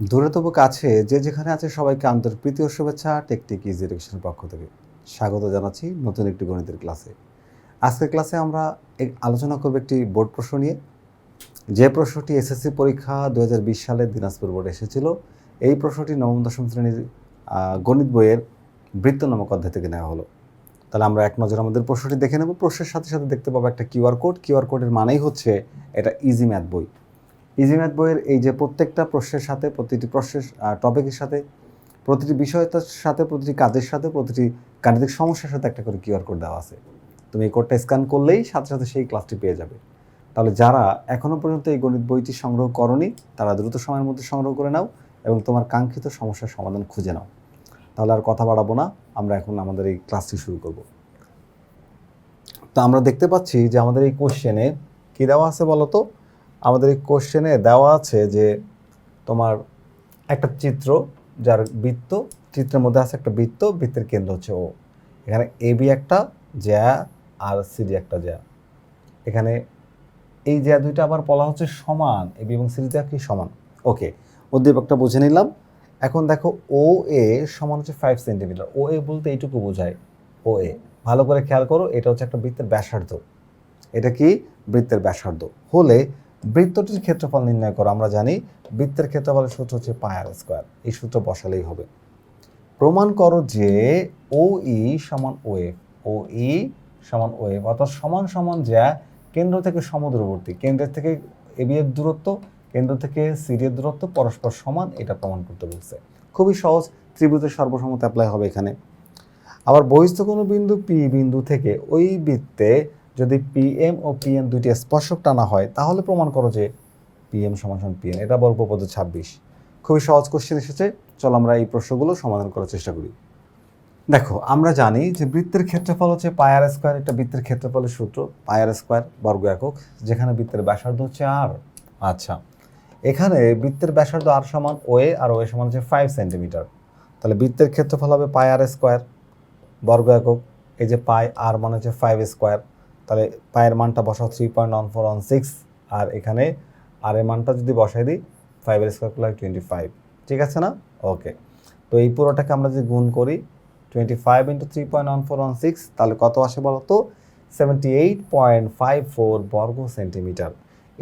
দূরে তবু কাছে, যে যেখানে আছে সবাইকে আন্তরিক প্রীতি ও শুভেচ্ছা, টেকটিক ইজি এডুকেশনের পক্ষ থেকে। স্বাগত জানাচ্ছি নতুন একটি গণিতের ক্লাসে। আজকের ক্লাসে আমরা আলোচনা করব একটি বোর্ড প্রশ্ন নিয়ে। যে প্রশ্নটি এসএসসি পরীক্ষা দু হাজার বিশ সালে দিনাজপুর বোর্ডে এসেছিল, এই প্রশ্নটি নবম, দশম শ্রেণির গণিত বইয়ের বৃত্ত নামক অধ্যায় থেকে নেওয়া হলো। তাহলে আমরা এক নজর আমাদের প্রশ্নটি দেখে নেব। প্রশ্নের সাথে সাথে দেখতে পাবো একটা কিউআর কোড। কিউআর কোডের মানেই হচ্ছে এটা ইজি ম্যাথ বই। ইজি ম্যাথ বইয়ের এই যে প্রত্যেকটা প্রশ্নের সাথে, প্রতিটি প্রশ্নের টপিকের সাথে, প্রতিটি বিষয়টার সাথে, প্রতিটি কাজের সাথে, প্রতিটি গাণিতিক সমস্যার সাথে একটা করে কিউআর কোড দেওয়া আছে। তুমি এই কোডটা স্ক্যান করলেই সাথে সাথে সেই ক্লাসটি পেয়ে যাবে। তাহলে যারা এখনও পর্যন্ত এই গণিত বইটি সংগ্রহ করনি, তারা দ্রুত সময়ের মধ্যে সংগ্রহ করে নাও এবং তোমার কাঙ্ক্ষিত সমস্যার সমাধান খুঁজে নাও। তাহলে আর কথা বাড়াবো না, আমরা এখন আমাদের এই ক্লাসটি শুরু করব। তো আমরা দেখতে পাচ্ছি যে আমাদের এই কোশ্চেনে কী দেওয়া আছে বলো তো আমাদের এই কোশ্চেনে দেওয়া আছে যে তোমার একটা চিত্র যার বৃত্ত, চিত্রের মধ্যে আছে একটা বৃত্ত, বৃত্তের কেন্দ্র হচ্ছে ও এখানে এ বি একটা, জ্যা আর সিডি একটা জ্যা। এখানে এই জ্যা দুইটা আবার বলা হচ্ছে সমান এ বি এবং সিডিটা কি সমান? ওকে উদ্দীপকটা বুঝে নিলাম। এখন দেখো ও এ সমান হচ্ছে ফাইভ সেন্টিমিটার ও এ বলতে এইটুকু বোঝায়। ও এ ভালো করে খেয়াল করো, এটা হচ্ছে একটা বৃত্তের ব্যাসার্ধ। এটা কি? বৃত্তের ব্যাসার্ধ। হলে বৃত্তটির ক্ষেত্রফল নির্ণয় করো, আমরা জানি বৃত্তের ক্ষেত্রফলের সূত্র হচ্ছে পায়ার স্কোয়ার এই সূত্র বসালেই হবে। প্রমাণ করো যে ও ই সমান ও এফ ও ই সমান ও এফ অর্থাৎ সমান সমান যা কেন্দ্র থেকে সমদূরবর্তী, কেন্দ্রের থেকে এবি এর দূরত্ব, কেন্দ্র থেকে সিডি এর দূরত্ব, পরস্পর সমান, এটা প্রমাণ করতে বলছে। খুবই সহজ, ত্রিভুজের সর্বসম্মত অ্যাপ্লাই হবে এখানে। আবার বহিস্থ কোনো বিন্দু পি বিন্দু থেকে ওই বৃত্তে যদি পিএম ও পিএন দুইটি স্পর্শক টানা হয়, তাহলে প্রমাণ করো যে পিএম সমান পিএন এটা বর্গপদ ছাব্বিশ। খুবই সহজ কোশ্চেন এসেছে। চলো আমরা এই প্রশ্নগুলো সমাধান করার চেষ্টা করি। দেখো, আমরা জানি যে বৃত্তের ক্ষেত্রফল হচ্ছে পায়ার স্কোয়ার একটা বৃত্তের ক্ষেত্রফলের সূত্র পায়ার স্কোয়ার বর্গ একক, যেখানে বৃত্তের ব্যাসার্ধ হচ্ছে আর আচ্ছা এখানে বৃত্তের ব্যাসার্ধ আর সমান ওয়ে আর ওয়ে সমান হচ্ছে ফাইভ সেন্টিমিটার তাহলে বৃত্তের ক্ষেত্রফল হবে পায়ার স্কোয়ার বর্গ একক, এই যে পাই আর মানে হচ্ছে ফাইভ স্কোয়ার তাহলে পায়ের মানটা বসাও three point one four one six আর এখানে আর এর মানটা যদি বসাই দিই ফাইভের স্কোয়ার করলে টোয়েন্টি ফাইভ ঠিক আছে না? ওকে তো এই পুরোটাকে আমরা যদি গুণ করি twenty five into three point one four one six তাহলে কত আসে বলো তো? Seventy eight point five four বর্গ সেন্টিমিটার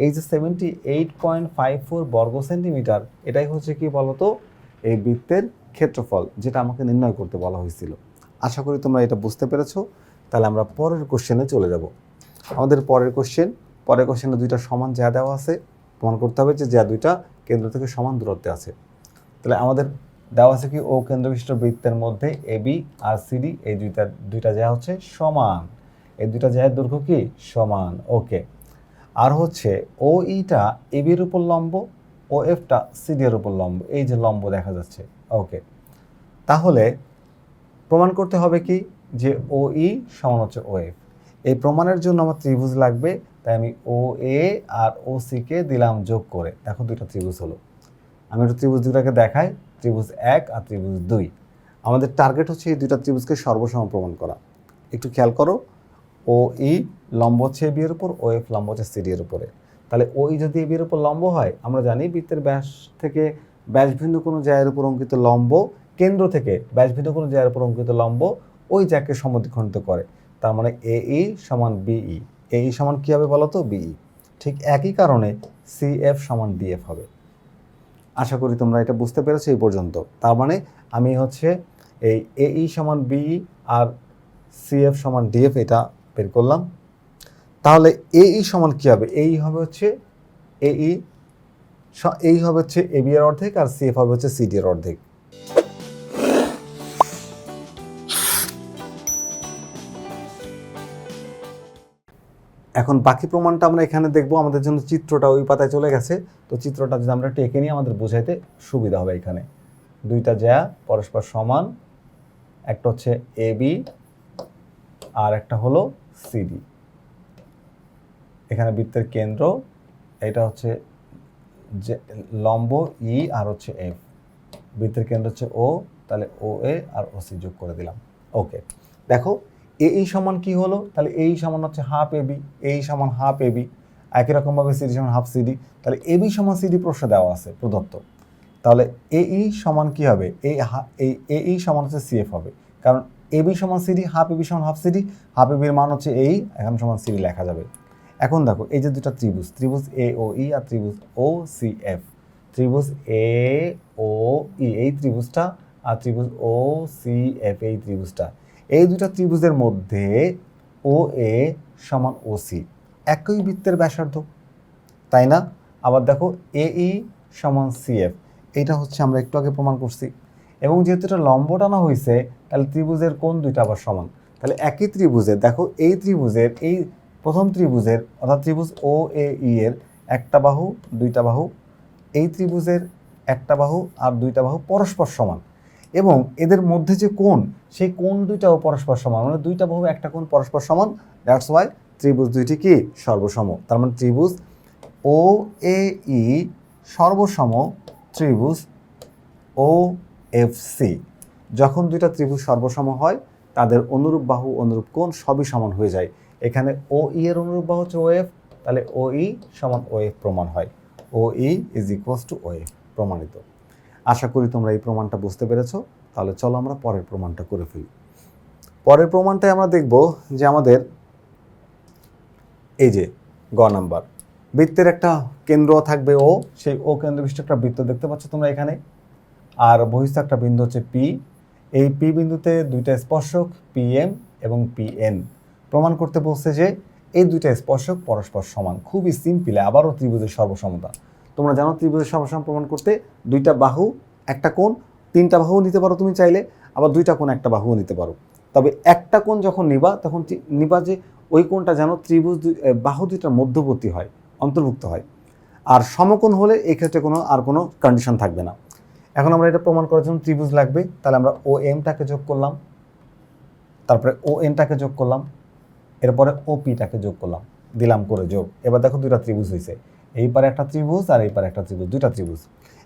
এই যে seventy eight point five four বর্গ সেন্টিমিটার এটাই হচ্ছে কি বলতো এই বৃত্তের ক্ষেত্রফল, যেটা আমাকে নির্ণয় করতে বলা হয়েছিল। আশা করি তোমরা এটা বুঝতে পেরেছ। তাহলে আমরা পরের কোশ্চেনে চলে যাব। আমাদের পরের কোশ্চেন পরের কোশ্চেনে দুইটা সমান যা দেওয়া আছে, প্রমাণ করতে হবে যে যা দুইটা কেন্দ্র থেকে সমান দূরত্বে আছে। তাহলে আমাদের দেওয়া আছে কি, ও কেন্দ্রবিশিষ্ট বৃত্তের মধ্যে এ বি আর সিডি এই দুইটা দুইটা যা হচ্ছে সমান। এই দুইটা জায়ের দৈর্ঘ্য কি? সমান। ওকে আর হচ্ছে ও ইটা এ বির উপর লম্ব ও এফটা সিডি এর উপর লম্ব। এই যে লম্ব দেখা যাচ্ছে। ওকে তাহলে প্রমাণ করতে হবে কি যে ও ই সমান হচ্ছে ও এফ এই প্রমাণের জন্য আমার ত্রিভুজ লাগবে, তাই আমি ও এ আর ও সিকে দিলাম যোগ করে। দেখো দুইটা ত্রিভুজ হলো। আমি একটু ত্রিভুজ দুটাকে দেখাই, ত্রিভুজ এক আর ত্রিভুজ দুই। আমাদের টার্গেট হচ্ছে এই দুইটা ত্রিভুজকে সর্বসম প্রমাণ করা। একটু খেয়াল করো ও ই লম্ব হচ্ছে এবি এর উপর ও এফ লম্ব হচ্ছে সিডি এর উপরে। তাহলে ওই যদি এবি এর উপর লম্ব হয়, আমরা জানি বৃত্তের ব্যাস থেকে ব্যাস ভিন্ন কোনো জায়গার উপর অঙ্কিত লম্ব, কেন্দ্র থেকে ব্যাস ভিন্ন কোনো জায়গার উপর অঙ্কিত লম্ব ওই জায়গাকে সমদ্বিখণ্ডিত করে, তার মানে এ ই সমান বিই এ ই সমান কী হবে বলো তো বিই ঠিক একই কারণে সি এফ সমান ডিএফ হবে। আশা করি তোমরা এটা বুঝতে পেরেছ এই পর্যন্ত। তার মানে আমি হচ্ছে এই এ ই সমান বিই আর সি এফ সমান ডিএফ এটা বের করলাম। তাহলে এ ই সমান কী হবে? এই হবে হচ্ছে এ ই এই হবে হচ্ছে এ বি এর অর্ধেক আর সি এফ হবে হচ্ছে সি ডি এর অর্ধেক। এখন বাকি প্রমাণটা আমরা এখানে দেখব। আমাদের জন্য চিত্রটা ওই পাতায় চলে গেছে। তো চিত্রটা যদি আমরা টেকে নিয়ে আমাদের বোঝাইতে সুবিধা হবে এখানে। দুইটা জ্যা পরস্পর সমান। একটা হচ্ছে এ বি আর একটা হলো সিডি এখানে বৃত্তের কেন্দ্র, এটা হচ্ছে যে লম্ব ই আর হচ্ছে এফ বৃত্তের কেন্দ্র হচ্ছে ও তাহলে ও এ আর ও সি যোগ করে দিলাম। ওকে দেখো এ, এই সমান কি হলো? তাহলে এই সমান হচ্ছে হাফ এবি এই সমান হাফ এবি একই রকমভাবে সিডি সমান হাফ সিডি তাহলে এবি সমান সিডি প্রশ্ন দেওয়া আছে প্রদত্ত। তাহলে এ ই সমান কি হবে? এই এ ই সমান হচ্ছে সিএফ হবে। কারণ এ বি সমান সিডি হাফ এ বি সমান হাফ সিডি হাফ এ বির মান হচ্ছে এই এখন সমান সিডি লেখা যাবে। এখন দেখো, এই যে দুটা ত্রিভুজ ত্রিভুজ এ ও ই আর ত্রিভুজ ও সি এফ ত্রিভুজ এ ও ই এই ত্রিভুজটা আর ত্রিভুজ ও সি এফ এই ত্রিভুজটা। এই দুটা ত্রিভুজের মধ্যে ও এ সমান ও সি একই বৃত্তের ব্যাসার্ধ, তাই না? আবার দেখো এ ই সমান সি এফ এইটা হচ্ছে আমরা একটু আগে প্রমাণ করছি। এবং যেহেতু এটা লম্ব টানা হয়েছে তাহলে ত্রিভুজের কোন দুইটা আবার সমান? তাহলে একই ত্রিভুজের, দেখো এই ত্রিভুজের, এই প্রথম ত্রিভুজের, অর্থাৎ ত্রিভুজ ও এ ই এর একটা বাহু, দুইটা বাহু, এই ত্রিভুজের একটা বাহু আর দুইটা বাহু পরস্পর সমান। এবং এদের মধ্যে যে কোণ, সেই কোণ দুইটাও পরস্পর সমান। মানে দুইটা বাহু, একটা কোণ পরস্পর সমান। দ্যাটস ওয়াই ত্রিভুজ দুইটি কি? সর্বসম। তার মানে ত্রিভুজ ও এ ই সর্বসম ত্রিভুজ ও এফ সি যখন দুইটা ত্রিভুজ সর্বসম হয়, তাদের অনুরূপ বাহু, অনুরূপ কোণ সবই সমান হয়ে যায়। এখানে ও ই এর অনুরূপ বাহু হচ্ছে ও এফ তাহলে ও ই সমান ও এফ প্রমাণ হয়। O E is equals to O F প্রমাণিত। আশা করি তোমরা এই প্রমাণটা বুঝতে পেরেছ। তাহলে চলো আমরা পরের প্রমাণটা করে ফেলি। পরের প্রমাণটায় আমরা দেখব যে আমাদের এই যে গ নাম্বার, বৃত্তের একটা কেন্দ্র থাকবে ও, সেই ও কেন্দ্র বিশিষ্ট একটা বৃত্ত দেখতে পাচ্ছ তোমরা এখানে। আর বহিস্থ একটা বিন্দু হচ্ছে পি। এই পি বিন্দুতে দুইটা স্পর্শক পি এম এবং পি এন প্রমাণ করতে বলছে যে এই দুইটা স্পর্শক পরস্পর সমান। খুবই সিম্পল, আবারও ত্রিভুজের সর্বসমতা। তোমরা জানো ত্রিভুজের সর্বসম প্রমাণ করতে দুইটা বাহু, একটা কোণ, তিনটা বাহু নিতে পারো তুমি চাইলে, আবার দুইটা কোণ, একটা বাহুও নিতে পারো। তবে একটা কোণ যখন নিবা, তখন নিবা যে ওই কোণটা যেন ত্রিভুজ বাহু দুইটার মধ্যবর্তী হয়, অন্তর্ভুক্ত হয়। আর সমকোণ হলে এই ক্ষেত্রে কোনো, আর কোনো কন্ডিশন থাকবে না। এখন আমরা এটা প্রমাণ করার জন্য ত্রিভুজ লাগবে, তাহলে আমরা ও এমটাকে যোগ করলাম, তারপরে ও এনটাকে যোগ করলাম, এরপরে ও পিটাকে যোগ করলাম, দিলাম করে যোগ। এবার দেখো দুইটা ত্রিভুজ হয়েছে এই পারে একটা ত্রিভুজ আর এই পারে একটা ত্রিভুজ, দুইটা ত্রিভুজ।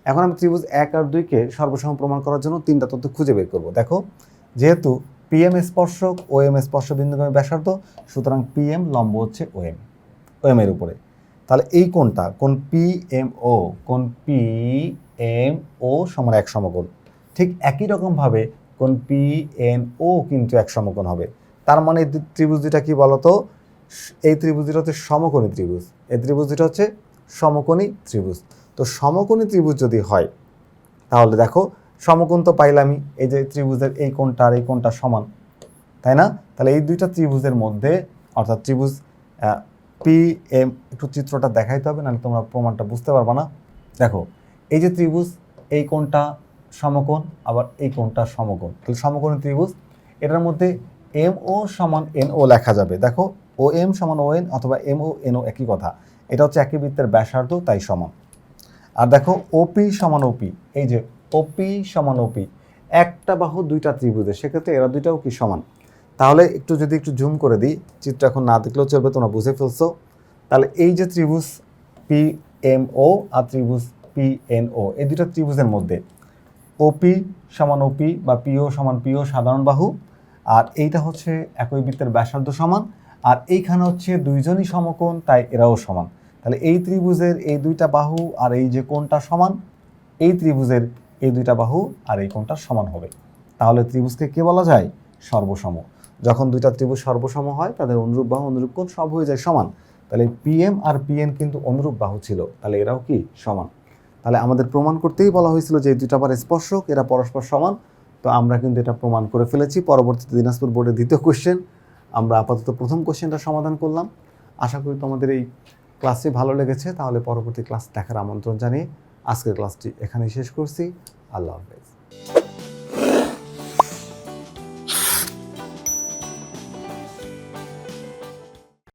এখন আমি ত্রিভুজ এক আর দুইকে সর্বসম প্রমাণ করার জন্য তিনটা তথ্য খুঁজে বের করব। দেখো, যেহেতু পিএম স্পর্শক ও এম স্পর্শ বিন্দুগামী ব্যাসার্ধ, সুতরাং পিএম লম্ব হচ্ছে ও এম ও এম এর উপরে। তাহলে এই কোনটা কোন পি এম ও কোন পি এম ও সমান এক সমকোণ। ঠিক একই রকমভাবে কোন পি এন ও কিন্তু এক সমকোণ হবে। তার মানে এই ত্রিভুজ দুটা কি বলতো? এই ত্রিভুজ দুটা হচ্ছে সমকোণী ত্রিভুজ। এই ত্রিভুজ দুটা হচ্ছে সমকোণী ত্রিভুজ। তো সমকোণী ত্রিভুজ যদি হয়, তাহলে দেখো সমকোণ তো পাইলামই, এই যে ত্রিভুজের এই কোণটা আর এই কোণটা সমান, তাই না? তাহলে এই দুইটা ত্রিভুজের মধ্যে, অর্থাৎ ত্রিভুজ পি এম একটু চিত্রটা দেখাইতে হবে, নাহলে তোমরা প্রমাণটা বুঝতে পারবে না। দেখো, এই যে ত্রিভুজ, এই কোণটা সমকোণ, আবার এই কোণটা সমকোণ। তাহলে সমকোণী ত্রিভুজ, এটার মধ্যে এম ও সমান এন ও লেখা যাবে। দেখো ও এম সমান ও এন অথবা এম ও এন ও একই কথা। এটা হচ্ছে একই বৃত্তের ব্যাসার্ধ, তাই সমান। আর দেখো ওপি সমান ওপি এই যে ওপি সমান ওপি একটা বাহু দুইটা ত্রিভুজের, সেক্ষেত্রে এরা দুইটাও কি সমান? তাহলে একটু যদি একটু জুম করে দিই, চিত্র এখন না দেখলেও চলবে, তোমরা বুঝে ফেলছো। তাহলে এই যে ত্রিভুজ পি এম ও আর ত্রিভুজ পি এন ও এই দুটো ত্রিভুজের মধ্যে ওপি সমান ওপি বা পিও সমান পিও সাধারণ বাহু, আর এইটা হচ্ছে একই বৃত্তের ব্যাসার্ধ সমান, আর এইখানে হচ্ছে দুইজনই সমকোণ, তাই এরাও সমান। তাহলে এই ত্রিভুজের এই দুইটা বাহু আর এই যে কোণটা সমান, এই ত্রিভুজের এই দুইটা বাহু আর এই কোণটা সমান হবে। তাহলে ত্রিভুজকে কে বলা যায়? সর্বসম। যখন দুইটা ত্রিভুজ সর্বসম হয়, তাদের অনুরূপ বাহু, অনুরূপ কোণ সব হয়ে যায় সমান। তাহলে পিএম আর পিএন কিন্তু অনুরূপ বাহু ছিল। তাহলে এরাও কি? সমান। তাহলে আমাদের প্রমাণ করতেই বলা হয়েছিল যে এই দুইটা আবার স্পর্শক, এরা পরস্পর সমান। তো আমরা কিন্তু এটা প্রমাণ করে ফেলেছি। পরবর্তীতে দিনাজপুর বোর্ডের দ্বিতীয় কোশ্চেন আমরা আপাতত প্রথম কোশ্চেনটা সমাধান করলাম। আশা করি তোমাদের এই ক্লাসটি ভালো লেগেছে, তাহলে পরবর্তী ক্লাস দেখার আমন্ত্রণ জানিয়ে আজকের ক্লাসটি এখানেই শেষ করছি। আল্লাহ হাফেজ।